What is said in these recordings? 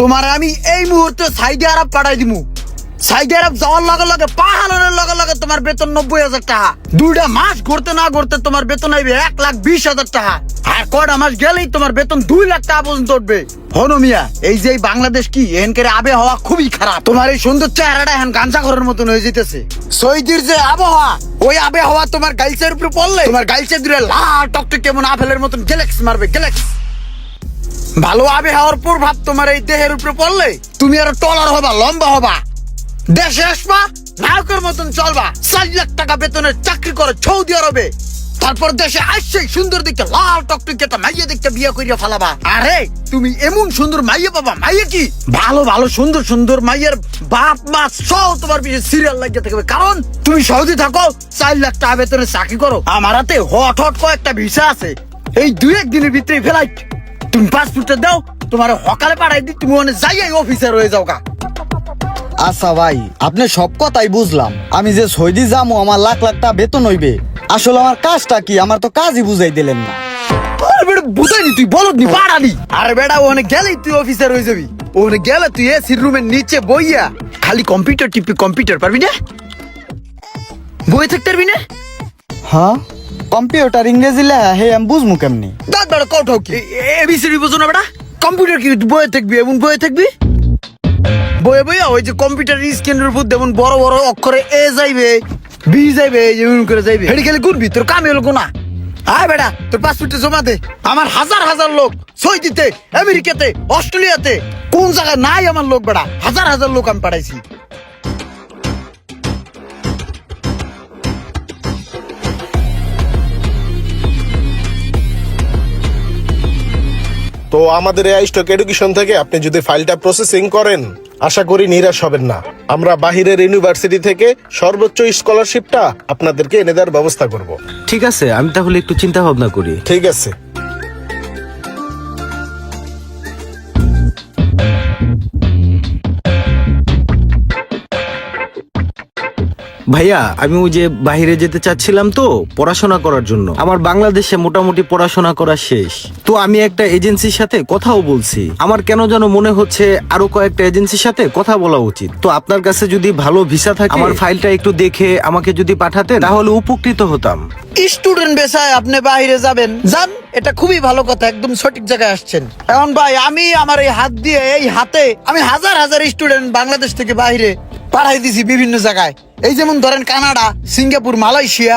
তোমার আমি এই মুহূর্তে সাইডে আরব পাঠাই দিমু। সাইডে আরব যাওয়ার লগে লগে, পাহাড়ের লগে লগে তোমার বেতন নব্বই হাজার টাকা। দুইটা মাস ঘুরতে না ঘুরতে তোমার বেতন আইবে এক লাখ বিশ হাজার টাকা। আর কয়টা মাস গেলেই তোমার বেতন দুই লাখ টাকা পর্যন্ত উঠবে। এই যে বাংলাদেশ কি এখানকার আবহাওয়া খুবই খারাপ। তোমার এই সুন্দর চেহারাটা এখন গাঞ্জা ঘরের মতন হয়ে যেতেছে। সৈদির যে আবহাওয়া, ওই আবহাওয়া তোমার গাইসের উপরে পড়লে, তোমার গাইসের দূরে লাল টকটক কেমন আপেলের মতন গ্যালেক্স মারবে গ্যালেক্স ভালো আবহাওয়ার প্রভাব তোমার এই দেহের উপরে পড়লে তুমি আরও টলার হবা, লম্বা হবা। দেশে আসবা, নায়কের মতন চলবা, চার লাখ টাকা বেতনের চাকরি করে সৌদি আরবে। তারপর দেশে আসছে সুন্দর দেখতে লাল টকটকে একটা মাইয়া দেখতে বিয়ে করিয়া ফালাবা। আরে, তুমি এমন সুন্দর মাইয়া পাবা, মাইয়া কি? ভালো ভালো, সুন্দর সুন্দর মাইয়ের বাপ, মা সব তোমার বিয়ে সিরিয়াল লাগিয়ে থাকবে। কারণ তুমি সৌদি থাকো, চার লাখ টাকা বেতনে চাকরি করো। আমার হাতে হট হট কয়েকটা ভিসা আছে। এই দুই এক দিনের ভিতরে ফেলাইট তুমি পাসপোর্টটা দাও তোমার সকালে পাঠাই দি তুমি ওখানে যাইয়াই অফিসার হয়ে যাও গা আচ্ছা ভাই আপনি সব কথাই বুঝলাম। আমি যে সৌদি যাব আমার লাখ লাখ টাকা বেতন হইবে। আসলে আমার কাজটা কি? আমার তো কাজই বুঝাই দিলেন না। আরে বেটা বুঝাইনি তুই বলত নি পাড়ালি আরে বেটা ওখানে গেলেই তুই অফিসার হয়ে যাবি। ওখানে গেলে তুই এসির রুমের নিচে বইয়া খালি কম্পিউটার টিপি কম্পিউটার পারবি না? বই থাকতে পারবি না? হ্যাঁ? কম্পিউটার ইংরেজি লেখা হে আমি বুঝমু কেমনি? দাঁত বেড়া কটাও কি? এবিসিডি বুঝো না বেটা। কম্পিউটার কি বইয়ে থাকবি? এমন বইয়ে থাকবি? বইয়ে বইয়া ওই যে কম্পিউটার স্ক্রিনের উপর যেমন বড় বড় অক্ষরে এ যাইবে বি যাইবে যেমন করে যাইবে। হেডি খেলে গুনবি? তোর কামে হলো কোনা? আয় বেটা তোর পাসপোর্টে জমা দে। আমার হাজার হাজার লোক সৌদিতে আমেরিকাতে অস্ট্রেলিয়াতে কোন জায়গায় নাই আমার লোক বেটা? হাজার হাজার লোক আমি পাঠাইছি। আমাদের এআই স্টক এডুকেশন থেকে আপনি যদি ফাইলটা প্রসেসিং করেন আশা করি নিরাশ হবেন না। আমরা বাহিরের ইউনিভার্সিটি থেকে সর্বোচ্চ স্কলারশিপটা আপনাদেরকে এনে দেওয়ার ব্যবস্থা করব। ঠিক আছে আমি তাহলে একটু চিন্তা ভাবনা করি। ঠিক আছে। ভাইয়া, আমি ওই যে বাইরে যেতে চাচ্ছিলাম তো পড়াশোনা করার জন্য। আমার বাংলাদেশে মোটামুটি পড়াশোনা করা শেষ। তো আমি একটা এজেন্সির সাথে কথাও বলছি। আমার কেন যেন মনে হচ্ছে আরও কয়েকটা এজেন্সির সাথে কথা বলা উচিত। তো আপনার কাছে যদি ভালো ভিসা থাকে, আমার ফাইলটা একটু দেখে আমাকে যদি পাঠাতেন, তাহলে উপকৃত হতাম। স্টুডেন্ট বেসায় আপনি বাইরে যাবেন। যান, এটা খুবই ভালো কথা, একদম সঠিক জায়গায় আসছেন। এখন ভাই, আমি আমার এই হাত দিয়ে, এই হাতে আমি হাজার হাজার স্টুডেন্ট বাংলাদেশ থেকে বাইরে পাঠাই দিছি বিভিন্ন জায়গায়। এই যেমন ধরেন Canada, Singapore, Malaysia,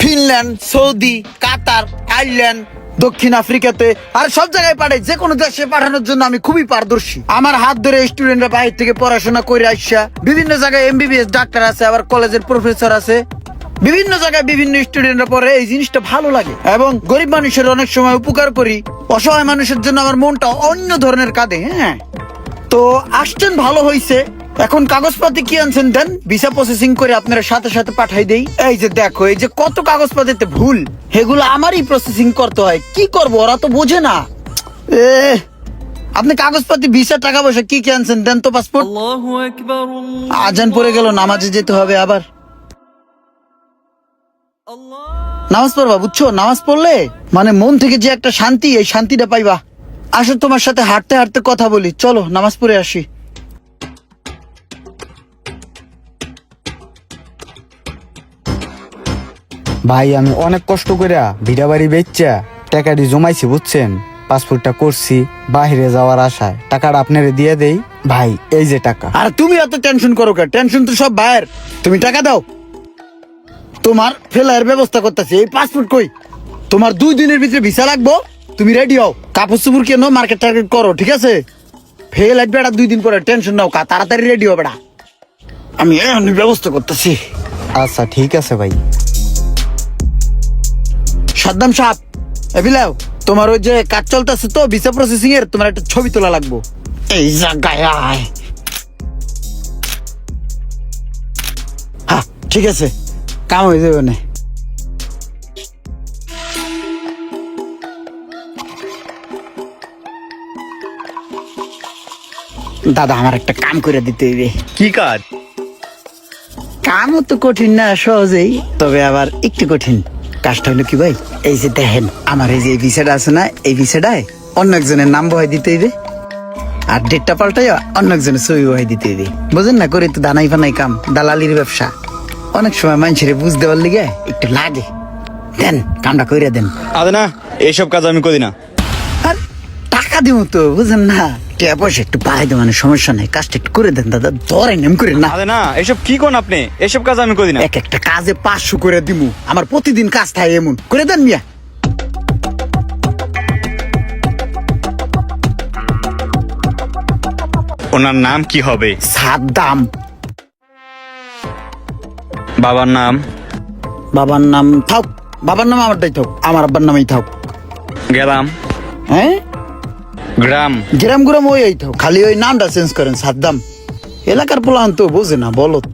Finland, Saudi, Qatar, Ireland, দক্ষিণ আফ্রিকাতে, আর সব জায়গায় পাঠাই যে কোনো দেশে পাঠানোর জন্য আমি খুবই পারদর্শী। আমার হাত ধরে স্টুডেন্টরা বাইরে থেকে পড়াশোনা করে আসা বিভিন্ন জায়গায় এমবিবিএস ডাক্তার আছে, আবার কলেজের প্রফেসর আছে। বিভিন্ন জায়গায় বিভিন্ন স্টুডেন্টরা পড়ে, এই জিনিসটা ভালো লাগে। এবং গরিব মানুষের অনেক সময় উপকার করি। অসহায় মানুষের জন্য আমার মনটা অন্য ধরনের কাঁদে হ্যাঁ। তো আসছেন, ভালো হইছে। এখন কাগজপাতি কি আনছেন দেন? ভিসা প্রসেসিং করে আপনারা সাথে সাথে পাঠাই দেই। এই যে দেখো এই যে কত কাগজপাতিতে ভুল এগুলো আমারই প্রসেসিং করতে হয়। কি করব ওরা তো বোঝে না। এ আপনি কাগজপাতি ভিসা টাকা পয়সা কি কি আনছেন দেন তো পাসপোর্ট আজান পড়ে গেল নামাজে যেতে হবে আবার। নামাজ পড়বা বুঝছ? নামাজ পড়লে মানে মন থেকে যে একটা শান্তি এই শান্তিটা পাইবা। আসো তোমার সাথে হাঁটতে হাঁটতে কথা বলি। চলো নামাজ পড়ে আসি। ভাই আমি অনেক কষ্ট করে ভিড়া বাড়ি বেচা টাকাটি জমাইছি বুঝছেন? পাসপোর্টটা করছি বাহিরে যাওয়ার আশায়। টাকাটা আপনারে দিয়ে দেই। ভাই এই যে টাকা। আর তুমি এত টেনশন করো কে টেনশন তো সব বাইরের তুমি টাকা দাও। তোমার ফেলার ব্যবস্থা করতেছি। এই পাসপোর্ট কই? তোমার দুই দিনের ভিতরে ভিসা লাগবো। তুমি রেডি হও। কাপড় চুপুর কেন মার্কেট টার্গেট করো ঠিক আছে? ফেল লাগবে এটা দুই দিন পরে টেনশন নাও। কা তাড়াতাড়ি রেডি হবে বেটা আমি ব্যবস্থা করতেছি। আচ্ছা ঠিক আছে ভাই। সাদ্দাম সাহেব এবিলাও তোমার ওই যে কাজ চলতেছে তো ভিসা প্রসেসিং এর তোমার একটা ছবি তোলা লাগবো। এই জায়গায় আয়। হ্যাঁ ঠিক আছে কাম হয়ে যাবে না। দাদা আমার একটা কাম করে দিতে হইবে কি কাজ? কামও তো কঠিন না সহজেই তবে আবার একটু কঠিন। কাজটা হলো কি ভাই? এই যে দেখেন আমার এই যে এই ভিসাটা আছে না এই ভিসাটায় অন্য একজনের নাম বহাই দিতে হইবে। আর ডেটটা পাল্টাই অন্য একজনের ছবি বহাই দিতে দিই বুঝেন না করে তো দানাই ফানাই কাম দালালির ব্যবসা। অনেক সময় মানুষের বুঝ দেওয়ার লিগে একটু লাগে। দেন কামটা করে দেন। আদে না এইসব কাজ আমি করি না। আর টাকা দিব তো বুঝেন না। পয়সা একটু মানে সমস্যা নেই। কাজটা একটু করে দেন দাদা ধরেন এম করে না। না এসব কি কোন আপনি? এসব কাজ আমি করি না। এক একটা কাজে পাঁচশো করে দিমু। আমার প্রতিদিন কাজ থাকে এমন। করে দেন মিয়া। ওনার নাম কি হবে? সাদ্দাম। বাবার নাম? বাবার নাম থাক। বাবার নাম আমারটাই থাক আমার আব্বার নামেই থাক। গেলাম। হ্যাঁ? গ্রাম। গ্রাম গ্রাম ওই এই খালি ওই নামটা চেঞ্জ করেন সাদ্দাম। এলাকার পোলান তো বোঝে না বলত।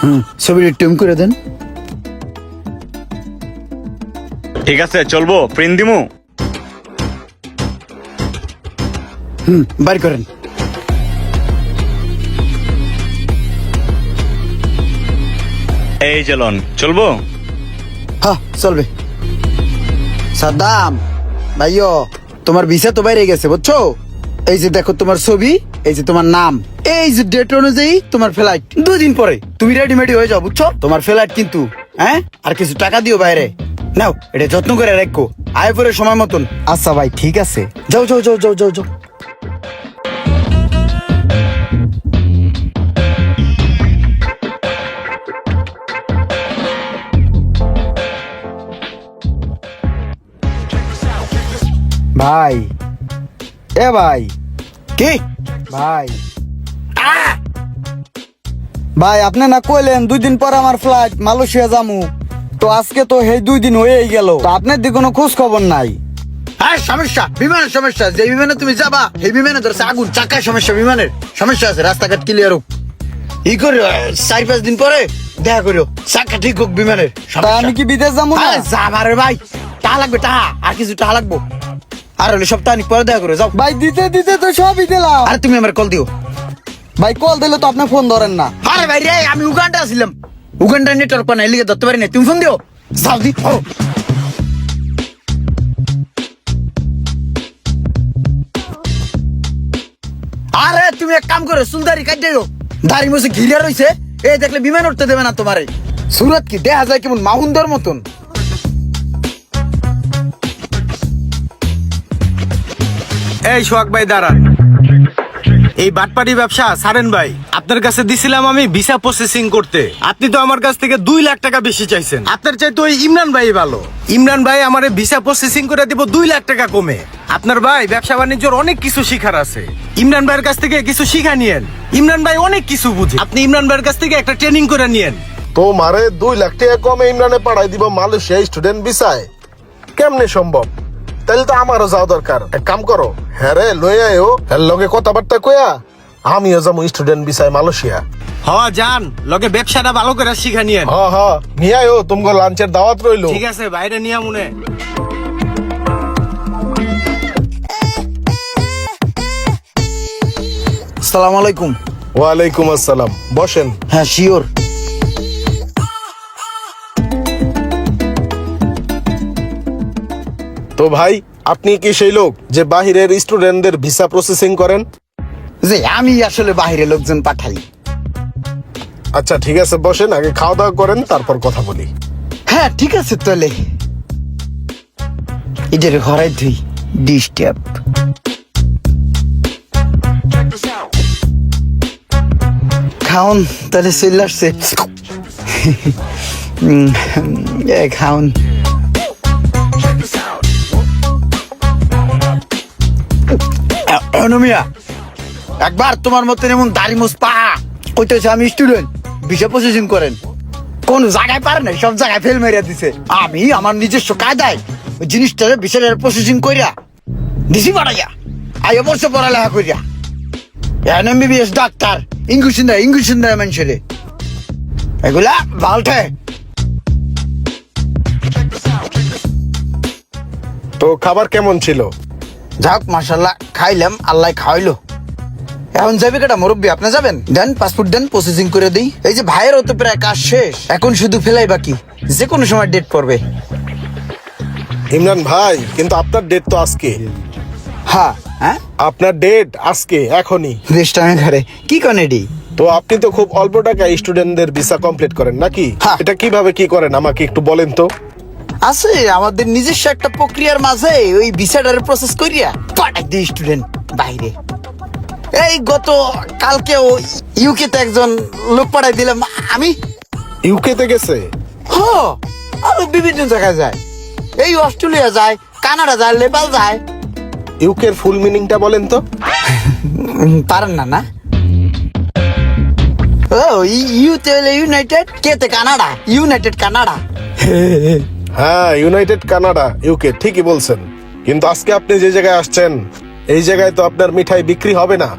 হুম ছবিটা টিম করে দেন। ঠিক আছে চলবো। প্রিন্ট দিমু? হুম বাড়ি করেন। এই চলন চলবো? হ্যাঁ চলবে। সাদ্দাম ভাইও তোমার ভিসা তো বাইরে গেছে, বুঝছ? এই যে দেখো তোমার ছবি, এই যে তোমার নাম, এই যে ডেট অনুযায়ী তোমার ফ্লাইট দুদিন পরে। তুমি রেডিমেডি হয়ে যাও, বুঝছ? তোমার ফ্লাইট কিন্তু হ্যাঁ? আর কিছু টাকা দিও বাইরে। নাও, এটা যত্ন করে রাখো। আয় পরে সময় মতন। আচ্ছা ভাই, ঠিক আছে। যাও যাও যাও যাও যাও যাও। ভাই। এ ভাই। কি? ভাই। ভাই আপনি না কইলেন দুই দিন পর আমার ফ্লাইট মালয়েশিয়া যামু। তো আজকে তো এই দুই দিন হয়েই গেল। তো আপনার দিকে কোনো খোঁজ খবর নাই? হ্যাঁ সমস্যা। বিমানের সমস্যা। যে বিমানে তুমি যাবা এই বিমানে ধরছে আগুন চাকায় সমস্যা বিমানের। সমস্যা আছে রাস্তাঘাট ক্লিয়ার হোক। ই করে চার পাঁচ দিন পরে দেখা করিও। চাকা ঠিক হোক বিমানের। আমি কি বিদেশ যাব না? আরে যাবা রে ভাই। টাকা লাগবে টাকা। আর কিছু টাকা লাগবো। আর হলে সপ্তাহ পরে দেখা করে যাও। ভাই দিতে দিতে তো সবই দিলাম। আরে তুমি আমার কল দিও। ভাই কল দিলে তো আপনি ফোন ধরেন না। আরে ভাই রে আমি উগান্ডা আসছিলাম উগান্ডা নেটওয়ার্ক বানাই লিগে ধরতে পারি না তুমি ফোন দিও। যাও দি ও। আরে তুমি এক কাম করো সুলদারি কাট দিও। দাড়ি মুছে ঘিরে রইছে। এই দেখলে বিমান উঠতে দেবে না তোমারে। সুরত কি দেখা যায় কেমন মাহুন্দর মতন। এই সোহাগ ভাই, দাঁড়ান। এই বাটপাটি ব্যবসা, সারেন ভাই, আপনার কাছে দিছিলাম আমি ভিসা প্রসেসিং করতে। আপনি তো আমার কাছ থেকে দুই লাখ টাকা বেশি চাইছেন। আপনার চাইতে ওই ইমরান ভাই ভালো। ইমরান ভাই আমার ভিসা প্রসেসিং করে দিব দুই লাখ টাকা কমে। আপনার ভাই ব্যবসা বাণিজ্যর অনেক কিছু শিখার আছে। ইমরান ভাইয়ের কাছ থেকে কিছু শিখা নিয়েন। ইমরান ভাই অনেক কিছু বুঝে। আপনি ইমরান ভাইয়ের কাছ থেকে একটা ট্রেনিং করে নিয়েন। তো মারে দুই লাখ টাকা কমে ইমরানে পাঠাই দিব মালয়েশিয়া স্টুডেন্ট ভিসায় কেমনে সম্ভব? তাহলে তো আমারও যাওয়া দরকার। এক কাম করো হ্যাঁ রে লই আয়ো। হ্যাঁ লগে কথাবার্তা কয়া আমিও যাব স্টুডেন্ট ভিসায় মালয়েশিয়া। হ যান লগে ব্যবসাটা ভালো করে শিখা নিয়েন। হ হ নিয়ে আয়ো তোমাকে লাঞ্চের দাওয়াত রইল। ঠিক আছে বাইরে নিয়ে মনে। সালাম আলাইকুম। ওয়ালাইকুম আসসালাম। বসেন। হ্যাঁ শিওর তো ভাই আপনি কি সেই লোক যে বাহিরের স্টুডেন্টদের ভিসা প্রসেসিং করেন? যে আমি আসলে বাইরে লোকজন পাঠাই। আচ্ছা ঠিক আছে বসেন আগে খাওয়া দাওয়া করেন তারপর কথা বলি। হ্যাঁ ঠিক আছে তাহলে। এদের ঘরাই ধুই ডিস্টার্ব খাউন তাহলে চলে আসছে। খাউন অনুমিয়া একবার তোমার মতন এমন দাড়ি মুস পা কইতেছে আমি স্টুডেন্ট বিষয় প্রসেসিং করেন। কোন জায়গায় পারে না সব জায়গায় ফেল মেরিয়া দিছে। আমি আমার নিজস্ব কায়দায় ওই জিনিসটারে বিষয়ের প্রসেসিং কইরা দিছি পাঠাইয়া আইয়া বর্ষে পড়ালেখা কইরা। এমবিবিএস ডাক্তার ইংলিশ দেয় ইংলিশ দেয় মানুষের। এগুলা ভালঠে তো খাবার কেমন ছিল? যাক মাসাল্লাহ খাইলাম আল্লাহ খাওয়াইলো। এখন যাবে কেটা মুরব্বী আপনি যাবেন? দেন পাসপোর্ট দেন প্রসেসিং করে দিই। এই যে ভাইয়েরও তো প্রায় কাজ শেষ এখন শুধু ফেলাই বাকি যে কোনো সময় ডেট পড়বে। ইমরান ভাই কিন্তু আপনার ডেট তো আজকে। হ্যাঁ হ্যাঁ? আপনার ডেট আজকে এখনই। রেস্টুরেন্ট ঘরে। কি কনেডি তো আপনি তো খুব অল্প টাকায় স্টুডেন্টদের ভিসা কমপ্লিট করেন নাকি? হ্যাঁ। এটা কীভাবে কি করেন আমাকে একটু বলেন তো। আছে আমাদের নিজস্ব একটা প্রক্রিয়ার মাঝে ওই ভিসাটারে প্রসেস করিয়া পাঠাই দিই স্টুডেন্ট বাইরে। এই গত কালকে ইউকে তে একজন লোক পাঠাই দিলাম আমি। ইউকে তে গেছে? হ আরও বিভিন্ন জায়গায় যায় এই অস্ট্রেলিয়া যায় কানাডা যায় নেপাল যায়। ইউকের ফুল মিনিংটা বলেন তো। পারেন না না? ও ইউ তে ইউনাইটেড কে তে কানাডা ইউনাইটেড কানাডা। হ্যাঁ ইউনাইটেড কানাডা ইউকে ঠিকই বলছেন। কিন্তু আজকে আপনি যে জায়গায় আসছেন, এই জায়গায় তো আপনার মিঠাই বিক্রি হবে না।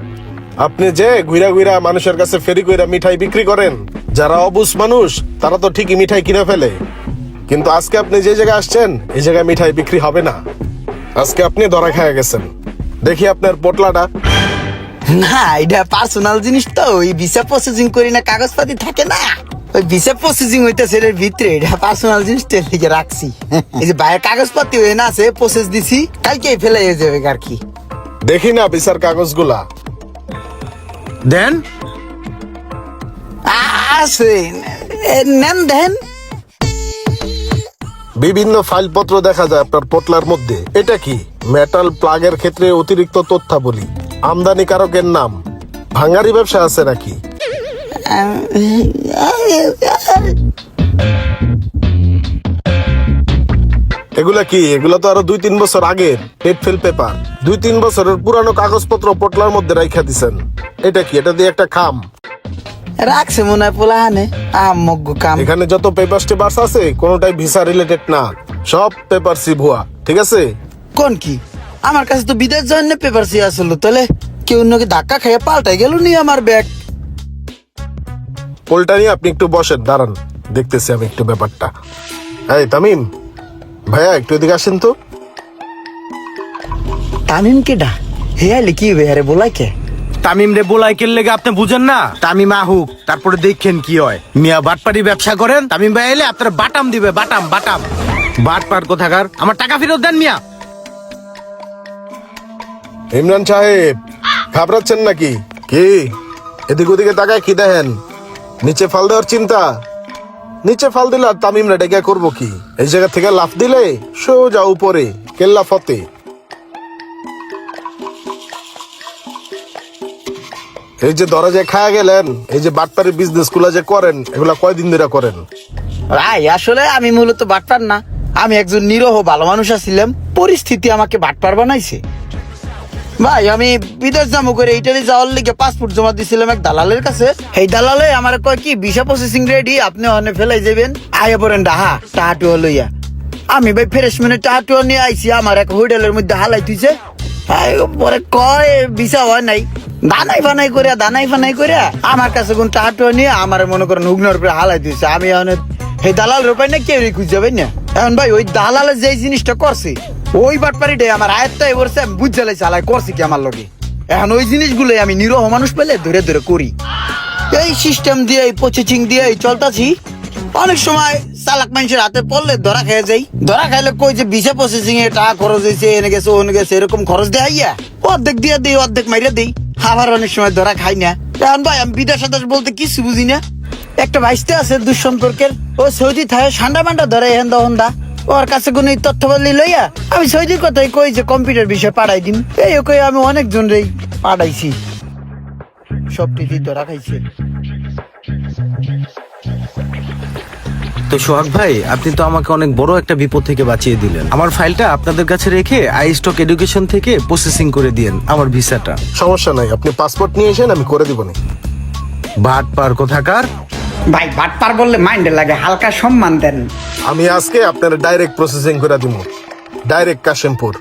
আপনি যে ঘুরা ঘুরা মানুষের কাছে ফেরি কইরা মিঠাই বিক্রি করেন, যারা অবুজ মানুষ, তারা তো ঠিকই মিঠাই কিনে ফেলে। কিন্তু আজকে আপনি যে জায়গায় আসছেন, এই জায়গায় মিঠাই বিক্রি হবে না। আজকে আপনি ধরা খেয়ে গেছেন। দেখি আপনার পোটলাটা। না, এটা পার্সোনাল জিনিস তো, ওই ভিসা প্রসেসিং করি না, কাগজপাতি থাকে না। ওই ভিসা প্রসেসিং হইতেছে এর ভিতরে এটা পার্সোনাল জিনিস লিখে রাখছি। এই যে বাইরের হয়ে না আছে প্রসেস দিছি কালকেই ফেলে যাবে আর কি। দেখি না কাগজগুলা। দেন। আছে নেন দেন। বিভিন্ন ফাইলপত্র দেখা যায় আপনার পোটলার মধ্যে। এটা কি? মেটাল প্লাগের ক্ষেত্রে অতিরিক্ত তথ্যাবলী। আমদানিকারকের নাম। ভাঙ্গারি ব্যবসা আছে নাকি? এগুলা কি? এগুলা তো আরও দুই তিন বছর আগে আগের পেটফেল পেপার দুই তিন বছরের পুরানো কাগজপত্র পোটলার মধ্যে রাইখা দিছেন। এটা কি? এটা দিয়ে একটা খাম। রাখছে মনে হয় পোলা হানে। আমগ্য কাম এখানে যত পেপার টেপার্স আছে কোনোটাই ভিসা রিলেটেড না। সব পেপার সি ভুয়া। ঠিক আছে? কোন কি? আমার কাছে তো বিদেশ জন্য পেপার সি আসলো। তাহলে কেউ নাকি ধাক্কা খাইয়ে পাল্টাই গেল নি আমার ব্যাগ পোলটা নিয়ে আপনি একটু বসেন দাঁড়ান। দেখতেছি আমি একটু ব্যাপারটা। এই তামিম ভাইয়া একটু এদিকে আসেন তো। তামিম কেডা? হে আলে কি হবে আরে বলাই কে? তামিম রে বোলাই কেল লেগে আপনি বুঝেন না? তামিম আহুক তারপরে দেখেন কি হয়। মিয়া বাটপাড়ি ব্যবসা করেন তামিম ভাই এলে আপনার বাটাম দিবে বাটাম বাটাম। বাটপার কোথাকার? আমার টাকা ফেরত দেন মিয়া। ইমরান সাহেব ঘাবড়াচ্ছেন নাকি? কি? এদিক ওদিকে তাকায় কি দেখেন? নিচে ফাল দেওয়ার চিন্তা? নিচে ফাল দিলে আর তামিমরা ডেকে করব কি? এই জায়গা থেকে লাফ দিলে সোজা উপরে, কেল্লা ফতে। এই যে দরজায় খায়া গেলেন, এই যে বাটপারি বিজনেসগুলা যে করেন, এগুলা কয়দিন ধরে করেন? ভাই, আসলে আমি মূলত বাটপার না। আমি একজন নিরহ, ভালো মানুষ আছিলাম। পরিস্থিতি আমাকে বাটপার বানাইছে। ভাই, আমি বিদেশ যাব করে ইটালি যাওয়ার লিগে পাসপোর্ট জমা দিছিলাম এক দালালের কাছে। এই দালালে আমার কয় কি ভিসা প্রসেসিং রেডি আপনি ওখানে ফেলাই যাবেন। আয়া পড়েন ডাহা টাহাটুয়া লইয়া। আমি ভাই ফ্রেশ মানে টাহাটুয়া নিয়ে আইছি, আমার এক হোটেলের মধ্যে হালাই তুইছে পরে কয় ভিসা হয় নাই। দানাই ফানাই করে দানাই ফানাই করে আমার কাছে কোন টাহাটুয়া নিয়ে আমার মনে করেন হুগনার উপরে হালাই দিয়েছে আমি এখন এই দালাল রূপায় না কেউ খুঁজে যাবেন না। এখন ভাই, ওই দালালে যে জিনিসটা করছে ওই বাটপারিটাই আমার আয়ত্তায় করছে আমি বুঝতে চালাই করছি কি আমার লগে। এখন ওই জিনিসগুলো আমি নিরহ মানুষ পেলে ধরে ধরে করি। এই সিস্টেম দিয়ে, এই প্রসেসিং দিয়ে, এই চলতাছি। অনেক সময় চালাক মানুষের হাতে পড়লে ধরা খেয়ে যাই। ধরা খাইলে কই যে ভিসা প্রসেসিং এ টাকা খরচ হয়েছে এনে গেছে, ওনে গেছে, এরকম খরচ দেয় অর্ধেক দিয়ে দিই, অর্ধেক মাইরে দিই। আবার অনেক সময় ধরা খাই না। এখন ভাই, আমি বিদেশ বলতে কিছু বুঝি না। একটা ভাইস্তে আছে দুঃসম্পর্কের, ও সৌদি থাকে ঠান্ডা মান্ডা ধরে হেন্দা হন্দা। ওর কাছে কোনো তথ্য বললি লইয়া আমি সৌদির কথাই কই যে কম্পিউটার বিষয়ে পাঠাই দিন এই কই আমি অনেকজন রেই পাঠাইছি সব টিটি ধরা খাইছে। তো সোহাগ ভাই আপনি তো আমাকে অনেক বড় একটা বিপদ থেকে বাঁচিয়ে দিলেন। আমার ফাইলটা আপনাদের কাছে রেখে আই স্টক এডুকেশন থেকে প্রসেসিং করে দিয়েন আমার ভিসাটা। সমস্যা নাই আপনি পাসপোর্ট নিয়ে এসেন আমি করে দিব না। বাট পার কোথাকার ভাই বাটপার বললে মাইন্ডে লাগে হালকা সম্মান দেন। আমি আজকে আপনার ডাইরেক্ট প্রসেসিং করে দিব ডাইরেক্ট কাশিমপুর।